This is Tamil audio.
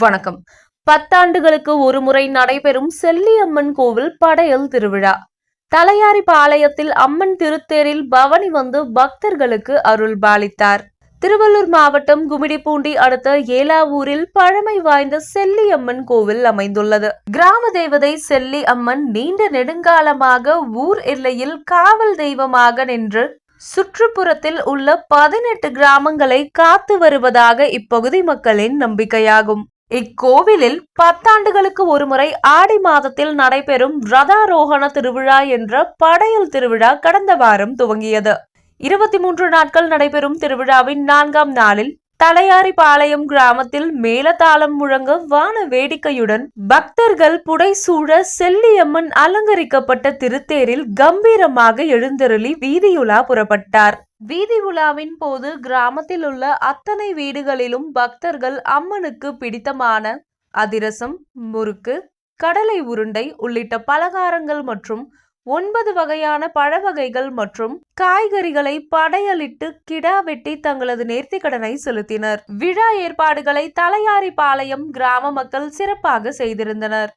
வணக்கம். பத்தாண்டுகளுக்கு ஒருமுறை நடைபெறும் செல்லியம்மன் கோவில் படையல் திருவிழா. தலையாரி பாளையத்தில் அம்மன் திருத்தேரில் பவனி வந்து பக்தர்களுக்கு அருள் பாலித்தார். திருவள்ளூர் மாவட்டம் குமிடிப்பூண்டி அடுத்த ஏலாவூரில் பழமை வாய்ந்த செல்லி அம்மன் கோவில் அமைந்துள்ளது. கிராம தேவதை செல்லி அம்மன் நீண்ட நெடுங்காலமாக ஊர் எல்லையில் காவல் தெய்வமாக நின்று சுற்றுப்புறத்தில் உள்ள பதினெட்டு கிராமங்களை காத்து வருவதாக இப்பகுதி மக்களின் நம்பிக்கையாகும். இக்கோவிலில் பத்தாண்டுகளுக்கு ஒருமுறை ஆடி மாதத்தில் நடைபெறும் ரதாரோகண திருவிழா என்ற படையல் திருவிழா கடந்த வாரம் துவங்கியது. இருபத்தி மூன்று நாட்கள் நடைபெறும் திருவிழாவின் நான்காம் நாளில் தலையாரிபாளையம் கிராமத்தில் மேலதாளம் முழங்க வான வேடிக்கையுடன் பக்தர்கள் புடைசூழ செல்லியம்மன் அலங்கரிக்கப்பட்ட திருத்தேரில் கம்பீரமாக எழுந்தருளி வீதியுலா புறப்பட்டார். வீதி உலாவின் போது கிராமத்தில் உள்ள அத்தனை வீடுகளிலும் பக்தர்கள் அம்மனுக்கு பிடித்தமான அதிரசம் முறுக்கு கடலை உருண்டை உள்ளிட்ட பலகாரங்கள் மற்றும் ஒன்பது வகையான பழவகைகள் மற்றும் காய்கறிகளை படையலிட்டு கிடா வெட்டி தங்களது நேர்த்திக்கடனை செலுத்தினர். விழா ஏற்பாடுகளை தலையாரிபாளையம் கிராம மக்கள் சிறப்பாக செய்திருந்தனர்.